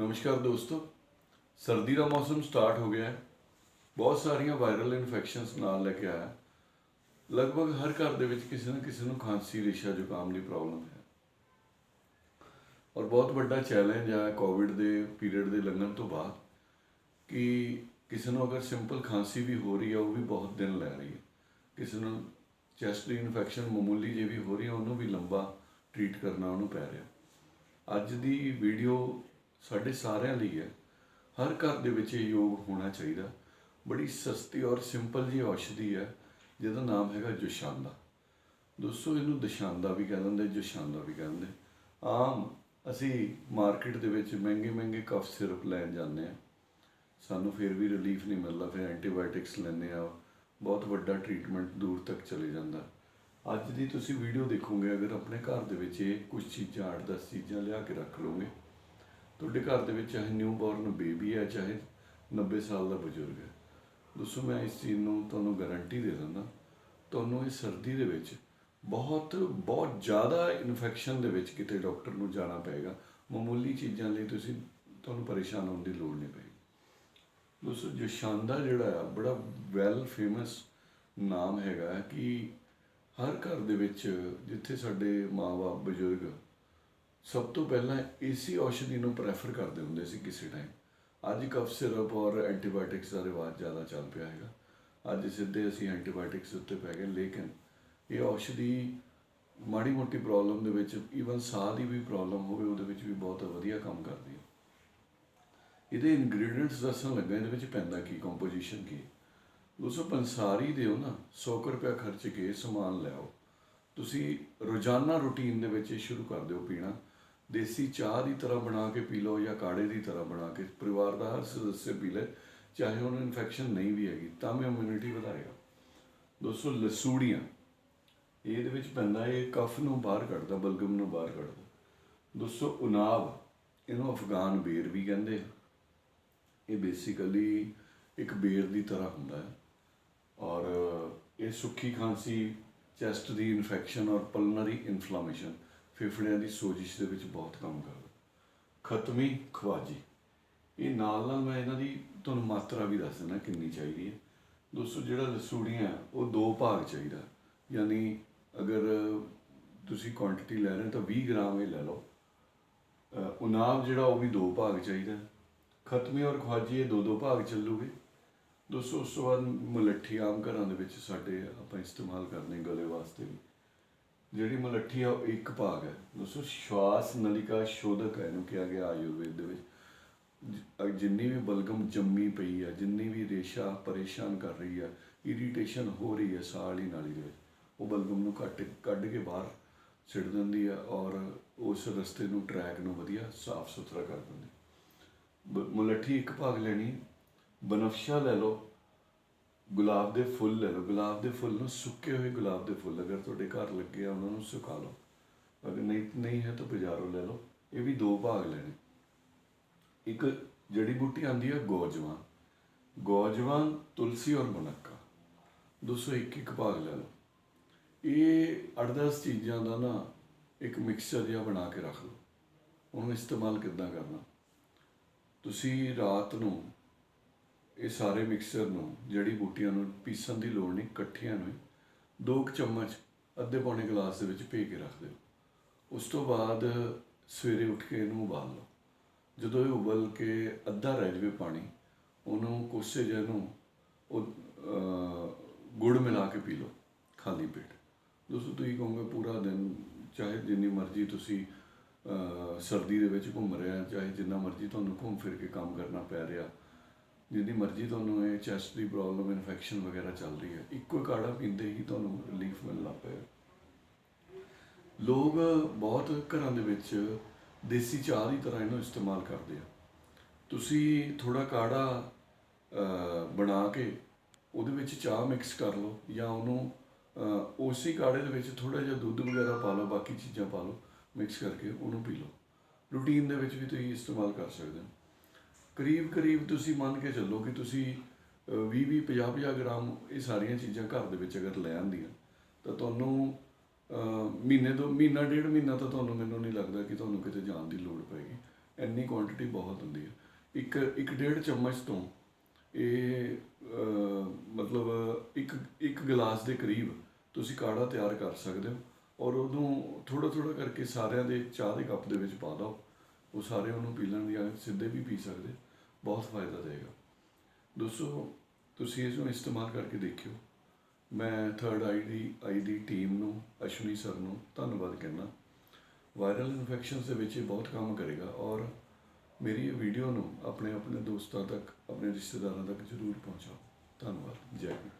ਨਮਸਕਾਰ ਦੋਸਤੋ, ਸਰਦੀ ਦਾ ਮੌਸਮ ਸਟਾਰਟ ਹੋ ਗਿਆ ਹੈ। ਬਹੁਤ ਸਾਰੀਆਂ ਵਾਇਰਲ ਇਨਫੈਕਸ਼ਨਸ ਨਾਲ ਲੈ ਕੇ ਆਇਆ ਲਗਭਗ ਹਰ ਘਰ ਦੇ ਵਿੱਚ ਕਿਸੇ ਨਾ ਕਿਸੇ ਨੂੰ ਖਾਂਸੀ, ਰੇਸ਼ਾ, ਜ਼ੁਕਾਮ ਦੀ ਪ੍ਰੋਬਲਮ ਹੈ। ਔਰ ਬਹੁਤ ਵੱਡਾ ਚੈਲੰਜ ਆ ਕੋਵਿਡ ਦੇ ਪੀਰੀਅਡ ਦੇ ਲੰਘਣ ਤੋਂ ਬਾਅਦ ਕਿ ਕਿਸੇ ਨੂੰ ਅਗਰ ਸਿੰਪਲ ਖਾਂਸੀ ਵੀ ਹੋ ਰਹੀ ਹੈ ਉਹ ਵੀ ਬਹੁਤ ਦਿਨ ਲੈ ਰਹੀ ਹੈ। ਕਿਸੇ ਨੂੰ ਚੈਸਟ ਦੀ ਇਨਫੈਕਸ਼ਨ ਮਾਮੂਲੀ ਜਿਹੀ ਵੀ ਹੋ ਰਹੀ ਹੈ ਉਹਨੂੰ ਵੀ ਲੰਬਾ ਟ੍ਰੀਟ ਕਰਨਾ ਉਹਨੂੰ ਪੈ ਰਿਹਾ। ਅੱਜ ਦੀ ਵੀਡੀਓ ਸਾਡੇ ਸਾਰਿਆਂ ਲਈ ਹੈ। ਹਰ ਘਰ ਦੇ ਵਿੱਚ ਇਹ ਯੋਗ ਹੋਣਾ ਚਾਹੀਦਾ। ਬੜੀ ਸਸਤੀ ਔਰ ਸਿੰਪਲ ਜੀ ਔਸ਼ਧੀ ਹੈ, ਜਿਹਦਾ ਨਾਮ ਹੈਗਾ ਜੋਸ਼ਾਂਦਾ। ਦੋਸਤੋ, ਇਹਨੂੰ ਦਸ਼ਾਂਦਾ ਵੀ ਕਹਿ ਦਿੰਦੇ, ਜੋਸ਼ਾਂਦਾ ਵੀ ਕਹਿੰਦੇ ਆਮ ਅਸੀਂ ਮਾਰਕੀਟ ਦੇ ਵਿੱਚ ਮਹਿੰਗੇ ਮਹਿੰਗੇ ਕਫ ਸਿਰਪ ਲੈਣ ਜਾਂਦੇ ਆ ਸਾਨੂੰ ਫਿਰ ਵੀ ਰਿਲੀਫ ਨਹੀਂ ਮਿਲਦਾ, ਫਿਰ ਐਂਟੀਬਾਇਓਟਿਕਸ ਲੈਂਦੇ ਆ ਬਹੁਤ ਵੱਡਾ ਟ੍ਰੀਟਮੈਂਟ ਦੂਰ ਤੱਕ ਚਲੇ ਜਾਂਦਾ। ਅੱਜ ਦੀ ਤੁਸੀਂ ਵੀਡੀਓ ਦੇਖੋਗੇ, ਅਗਰ ਆਪਣੇ ਘਰ ਦੇ ਵਿੱਚ ਇਹ ਕੁਝ ਚੀਜ਼ਾਂ 8-10 ਚੀਜ਼ਾਂ ਲਿਆ ਕੇ ਰੱਖ ਲਓਗੇ ਤੁਹਾਡੇ ਘਰ ਦੇ ਵਿੱਚ ਚਾਹੇ ਨਿਊ ਬੋਰਨ ਬੇਬੀ ਹੈ, ਚਾਹੇ 90 ਸਾਲ ਦਾ ਬਜ਼ੁਰਗ ਹੈ। ਦੋਸਤੋ ਮੈਂ ਇਸ ਚੀਜ਼ ਨੂੰ ਤੁਹਾਨੂੰ ਗਾਰੰਟੀ ਦੇ ਦਿੰਦਾ, ਤੁਹਾਨੂੰ ਇਹ ਸਰਦੀ ਦੇ ਵਿੱਚ ਬਹੁਤ ਬਹੁਤ ਜ਼ਿਆਦਾ ਇਨਫੈਕਸ਼ਨ ਦੇ ਵਿੱਚ ਕਿਤੇ ਡਾਕਟਰ ਨੂੰ ਜਾਣਾ ਪਏਗਾ। ਮਾਮੂਲੀ ਚੀਜ਼ਾਂ ਲਈ ਤੁਸੀਂ ਤੁਹਾਨੂੰ ਪਰੇਸ਼ਾਨ ਹੋਣ ਦੀ ਲੋੜ ਨਹੀਂ ਪਏਗੀ। ਦੋਸਤੋ ਜੋ ਸ਼ਾਨਦਾਰ ਜਿਹੜਾ ਆ, ਬੜਾ ਵੈਲ ਫੇਮਸ ਨਾਮ ਹੈਗਾ ਹੈ ਕਿ ਹਰ ਘਰ ਦੇ ਵਿੱਚ ਜਿੱਥੇ ਸਾਡੇ ਮਾਪੇ ਬਜ਼ੁਰਗ ਸਭ ਤੋਂ ਪਹਿਲਾਂ ਏਸੀ ਔਸ਼ਧੀ ਨੂੰ ਪ੍ਰੈਫਰ ਕਰਦੇ ਹੁੰਦੇ ਸੀ ਕਿਸੇ ਟਾਈਮ ਅੱਜ ਕਫ ਸਿਰਪ ਔਰ ਐਂਟੀਬਾਇਓਟਿਕਸ ਦਾ ਰਿਵਾਜ ਜ਼ਿਆਦਾ ਚੱਲ ਪਿਆ ਹੈਗਾ। ਅੱਜ ਸਿੱਧੇ ਅਸੀਂ ਐਂਟੀਬਾਇਓਟਿਕਸ ਉੱਤੇ ਪੈ ਗਏ, ਲੇਕਿਨ ਇਹ ਔਸ਼ਧੀ ਮਾੜੀ ਮੋਟੀ ਪ੍ਰੋਬਲਮ ਦੇ ਵਿੱਚ ਈਵਨ ਸਾਹ ਦੀ ਵੀ ਪ੍ਰੋਬਲਮ ਹੋਵੇ, ਉਹਦੇ ਵਿੱਚ ਵੀ ਬਹੁਤ ਵਧੀਆ ਕੰਮ ਕਰਦੀ ਹੈ। ਇਹਦੇ ਇੰਗਰੀਡੀਅੰਟਸ ਦੱਸਣ ਲੱਗਾ, ਇਹਦੇ ਵਿੱਚ ਪੈਂਦਾ ਕੀ ਕੰਪੋਜੀਸ਼ਨ ਕੀ। ਦੋਸਤੋ ਪੰਸਾਰੀ ਦਿਓ ਨਾ 100 ਕੁ ਰੁਪਇਆ ਖਰਚ ਕੇ ਸਮਾਨ ਲਿਆਓ ਤੁਸੀਂ ਰੋਜ਼ਾਨਾ ਰੁਟੀਨ ਦੇ ਵਿੱਚ ਇਹ ਸ਼ੁਰੂ ਕਰ ਦਿਓ ਪੀਣਾ। ਦੇਸੀ ਚਾਹ ਦੀ ਤਰ੍ਹਾਂ ਬਣਾ ਕੇ ਪੀ ਲਓ ਜਾਂ ਕਾੜੇ ਦੀ ਤਰ੍ਹਾਂ ਬਣਾ ਕੇ। ਪਰਿਵਾਰ ਦਾ ਹਰ ਸਦੱਸਿਆ ਪੀ ਲੈ, ਚਾਹੇ ਉਹਨੂੰ ਇਨਫੈਕਸ਼ਨ ਨਹੀਂ ਵੀ ਹੈਗੀ, ਤਾਂ ਵੀ ਇਮਿਊਨਿਟੀ ਵਧਾਏਗਾ। ਦੋਸਤੋ, ਲਸੂੜੀਆਂ। ਇਹਦੇ ਵਿੱਚ ਪੈਂਦਾ ਇਹ ਕਫ ਨੂੰ ਬਾਹਰ ਕੱਢਦਾ, ਬਲਗਮ ਨੂੰ ਬਾਹਰ ਕੱਢਦਾ। ਦੋਸਤੋ ਉਨਾਬ ਇਹਨੂੰ ਅਫਗਾਨ ਬੇਰ ਵੀ ਕਹਿੰਦੇ ਆ। ਇਹ ਬੇਸਿਕਲੀ ਇੱਕ ਬੇਰ ਦੀ ਤਰ੍ਹਾਂ ਹੁੰਦਾ ਹੈ। ਔਰ ਇਹ ਸੁੱਕੀ ਖਾਂਸੀ ਚੈਸਟ ਦੀ ਇਨਫੈਕਸ਼ਨ ਔਰ ਪਲਮਨਰੀ ਇਨਫਲੇਮੇਸ਼ਨ ਫੇਫੜਿਆਂ ਦੀ ਸੋਜਿਸ਼ ਦੇ ਵਿੱਚ ਬਹੁਤ ਕੰਮ ਕਰਦਾ। ਖਤਮੀ ਖਵਾਜੀ। ਇਹ ਨਾਲ ਨਾਲ ਮੈਂ ਇਹਨਾਂ ਦੀ ਤੁਹਾਨੂੰ ਮਾਤਰਾ ਵੀ ਦੱਸ ਦਿੰਦਾ ਕਿੰਨੀ ਚਾਹੀਦੀ ਹੈ। ਦੋਸਤੋ ਜਿਹੜਾ ਲਸੂੜੀਆਂ ਉਹ ਦੋ ਭਾਗ ਚਾਹੀਦਾ। ਯਾਨੀ ਅਗਰ ਤੁਸੀਂ ਕੁਆਂਟੀਟੀ ਲੈ ਰਹੇ ਹੋ ਤਾਂ 20 ਗ੍ਰਾਮ ਇਹ ਲੈ ਲਓ। ਅ, ਉਨਾਬ ਜਿਹੜਾ ਉਹ ਵੀ ਦੋ ਭਾਗ ਚਾਹੀਦਾ। ਖਤਮੀ ਔਰ ਖਵਾਜੀ ਇਹ ਦੋ ਦੋ ਭਾਗ ਚੱਲੂਗੇ। ਦੋਸਤੋ ਉਸ ਤੋਂ ਬਾਅਦ ਮਲੱਠੀ ਆਮ ਘਰਾਂ ਦੇ ਵਿੱਚ ਸਾਡੇ ਆਪਾਂ ਇਸਤੇਮਾਲ ਕਰਦੇ ਗਲੇ ਵਾਸਤੇ ਵੀ। ਜਿਹੜੀ ਮਲੱਠੀ ਆ, ਉਹ ਇੱਕ ਭਾਗ ਹੈ। ਦੋਸਤੋ ਸ਼ਵਾਸ ਨਲਿਕਾ ਸ਼ੋਧਕ ਹੈ ਇਹਨੂੰ ਕਿਹਾ ਗਿਆ ਆਯੁਰਵੇਦ ਦੇ ਵਿੱਚ। ਜਿੰਨੀ ਵੀ ਬਲਗਮ ਜੰਮੀ ਪਈ ਹੈ ਜਿੰਨੀ ਵੀ ਰੇਸ਼ਾ ਪਰੇਸ਼ਾਨ ਕਰ ਰਹੀ ਹੈ ਇਰੀਟੇਸ਼ਨ ਹੋ ਰਹੀ ਹੈ ਸਾਹ ਵਾਲੀ ਨਾਲੀ ਦੇ ਵਿੱਚ, ਉਹ ਬਲਗਮ ਨੂੰ ਕੱਟ, ਕੱਢ ਕੇ ਬਾਹਰ ਸਿੱਟ ਦਿੰਦੀ ਹੈ ਔਰ ਉਸ ਰਸਤੇ ਨੂੰ ਟਰੈਕ ਨੂੰ ਵਧੀਆ ਸਾਫ਼ ਸੁਥਰਾ ਕਰ ਦਿੰਦੀ। ਹੈ ਬ- ਮੁਲੱਠੀ ਇੱਕ ਭਾਗ ਲੈਣੀ ਬਨਫਸ਼ਾ ਲੈ ਲਓ, ਗੁਲਾਬ ਦੇ ਫੁੱਲ ਲੈ ਲਓ। ਗੁਲਾਬ ਦੇ ਫੁੱਲ ਨੂੰ ਸੁੱਕੇ ਹੋਏ ਗੁਲਾਬ ਦੇ ਫੁੱਲ, ਅਗਰ ਤੁਹਾਡੇ ਘਰ ਲੱਗੇ ਆ, ਉਹਨਾਂ ਨੂੰ ਸੁਕਾ ਲਓ। ਅਗਰ ਨਹੀਂ ਨਹੀਂ ਹੈ ਤਾਂ ਬਾਜ਼ਾਰੋਂ ਲੈ ਲਓ। ਇਹ ਵੀ ਦੋ ਭਾਗ ਲੈਣੇ। ਇੱਕ ਜੜੀ ਬੂਟੀ ਆਂਦੀ ਹੈ ਗੋਜਵਾਂ ਗੋਜਵਾਂ ਤੁਲਸੀ ਔਰ ਮੁਨੱਕਾ। ਦੋਸਤੋ, ਇੱਕ ਇੱਕ ਭਾਗ ਲੈ ਲਓ। ਇਹ 8-10 ਚੀਜ਼ਾਂ ਦਾ ਨਾ ਇੱਕ ਮਿਕਸਚਰ ਜਿਹਾ ਬਣਾ ਕੇ ਰੱਖ ਲਓ। ਉਹਨੂੰ ਇਸਤੇਮਾਲ ਕਿੱਦਾਂ ਕਰਨਾ? ਤੁਸੀਂ ਰਾਤ ਨੂੰ ਇਹ ਸਾਰੇ ਮਿਕਸਚਰ ਨੂੰ ਜੜੀ ਬੂਟੀਆਂ ਨੂੰ ਪੀਸਣ ਦੀ ਲੋੜ ਨਹੀਂ, ਇਕੱਠਿਆਂ ਨੂੰ ਹੀ ਦੋ ਕੁ ਚਮਚ ਅੱਧੇ ਪੌਣੇ ਗਲਾਸ ਦੇ ਵਿੱਚ ਭੇ ਕੇ ਰੱਖ ਦਿਓ। ਉਸ ਤੋਂ ਬਾਅਦ ਸਵੇਰੇ ਉੱਠ ਕੇ ਇਹਨੂੰ ਉਬਾਲ ਲਓ। ਜਦੋਂ ਇਹ ਉਬਲ ਕੇ ਅੱਧਾ ਰਹਿ ਜਾਵੇ ਪਾਣੀ, ਉਹਨੂੰ ਕੋਸੇ ਜਿਹੇ ਨੂੰ ਉਹ ਗੁੜ ਮਿਲਾ ਕੇ ਪੀ ਲਓ, ਖਾਲੀ ਪੇਟ। ਦੋਸਤੋ, ਤੁਸੀਂ ਕਹੋਗੇ ਪੂਰਾ ਦਿਨ ਚਾਹੇ ਜਿੰਨੀ ਮਰਜ਼ੀ ਤੁਸੀਂ ਸਰਦੀ ਦੇ ਵਿੱਚ ਘੁੰਮ ਰਹੇ ਆ, ਚਾਹੇ ਜਿੰਨਾ ਮਰਜ਼ੀ ਤੁਹਾਨੂੰ ਘੁੰਮ ਫਿਰ ਕੇ ਕੰਮ ਕਰਨਾ ਪੈ ਰਿਹਾ ਜਿਹਦੀ ਮਰਜ਼ੀ ਤੁਹਾਨੂੰ ਇਹ ਚੈਸਟ ਦੀ ਪ੍ਰੋਬਲਮ ਇਨਫੈਕਸ਼ਨ ਵਗੈਰਾ ਚੱਲ ਰਹੀ ਹੈ ਇੱਕੋ ਹੀ ਕਾੜਾ ਪੀਂਦੇ ਹੀ ਤੁਹਾਨੂੰ ਰਿਲੀਫ ਮਿਲਣਾ ਪਏਗਾ ਲੋਕ ਬਹੁਤ ਘਰਾਂ ਦੇ ਵਿੱਚ ਦੇਸੀ ਚਾਹ ਦੀ ਤਰ੍ਹਾਂ ਇਹਨੂੰ ਇਸਤੇਮਾਲ ਕਰਦੇ ਆ। ਤੁਸੀਂ ਥੋੜਾ ਕਾੜਾ ਬਣਾ ਕੇ ਉਹਦੇ ਵਿੱਚ ਚਾਹ ਮਿਕਸ ਕਰ ਲਓ ਜਾਂ ਉਹਨੂੰ ਅਹ, ਉਸੇ ਕਾੜੇ ਦੇ ਵਿੱਚ ਥੋੜਾ ਜਿਹਾ ਦੁੱਧ ਵਗੈਰਾ ਪਾ ਲਓ ਬਾਕੀ ਚੀਜ਼ਾਂ ਪਾ ਲਓ ਮਿਕਸ ਕਰਕੇ ਉਹਨੂੰ ਪੀ ਲਓ। ਰੂਟੀਨ ਦੇ ਵਿੱਚ ਵੀ ਤੁਸੀਂ ਇਸਤੇਮਾਲ ਕਰ ਸਕਦੇ ਹੋ। ਕਰੀਬ ਕਰੀਬ ਤੁਸੀਂ ਮੰਨ ਕੇ ਚੱਲੋ ਕਿ ਤੁਸੀਂ 20 20 50 50 ਗ੍ਰਾਮ ਇਹ ਸਾਰੀਆਂ ਚੀਜ਼ਾਂ ਘਰ ਦੇ ਵਿੱਚ ਅਗਰ ਲੈ ਆਂਦੀਆਂ ਤਾਂ ਤੁਹਾਨੂੰ ਮਹੀਨੇ ਤੋਂ ਮਹੀਨਾ, ਡੇਢ ਮਹੀਨਾ ਤਾਂ ਤੁਹਾਨੂੰ ਮੈਨੂੰ ਨਹੀਂ ਲੱਗਦਾ ਕਿ ਤੁਹਾਨੂੰ ਕਿਤੇ ਜਾਣ ਦੀ ਲੋੜ ਪਏਗੀ। ਇੰਨੀ ਕੁਆਂਟੀਟੀ ਬਹੁਤ ਹੁੰਦੀ ਹੈ। ਇੱਕ ਇੱਕ ਡੇਢ ਚਮਚ ਤੋਂ ਇਹ ਮਤਲਬ ਇੱਕ ਇੱਕ ਗਲਾਸ ਦੇ ਕਰੀਬ ਤੁਸੀਂ ਕਾੜਾ ਤਿਆਰ ਕਰ ਸਕਦੇ ਹੋ ਔਰ ਉਹਨੂੰ ਥੋੜਾ ਥੋੜਾ ਕਰਕੇ ਸਾਰਿਆਂ ਦੇ ਚਾਹ ਦੇ ਕੱਪ ਦੇ ਵਿੱਚ ਪਾ ਦਿਓ। ਉਹ ਸਾਰੇ ਉਹਨੂੰ ਪੀ ਲੈਣ ਜਾਂ ਸਿੱਧੇ ਵੀ ਪੀ ਸਕਦੇ। ਬਹੁਤ ਫਾਇਦਾ ਦੇਗਾ। ਦੋਸਤੋ ਤੁਸੀਂ ਇਸ ਨੂੰ ਇਸਤੇਮਾਲ ਕਰਕੇ ਦੇਖਿਓ। ਮੈਂ ਥਰਡ ਆਈ ਦੀ ਆਈ ਦੀ ਟੀਮ ਨੂੰ, ਅਸ਼ਵਨੀ ਸਰ ਨੂੰ ਧੰਨਵਾਦ ਕਹਿੰਦਾ ਵਾਇਰਲ ਇਨਫੈਕਸ਼ਨਸ ਦੇ ਵਿੱਚ ਇਹ ਬਹੁਤ ਕੰਮ ਕਰੇਗਾ ਔਰ ਮੇਰੀ ਇਹ ਵੀਡੀਓ ਨੂੰ ਆਪਣੇ ਆਪਣੇ ਦੋਸਤਾਂ ਤੱਕ, ਆਪਣੇ ਰਿਸ਼ਤੇਦਾਰਾਂ ਤੱਕ ਜ਼ਰੂਰ ਪਹੁੰਚਾਓ। ਧੰਨਵਾਦ। ਜੈ ਹਿੰਦ।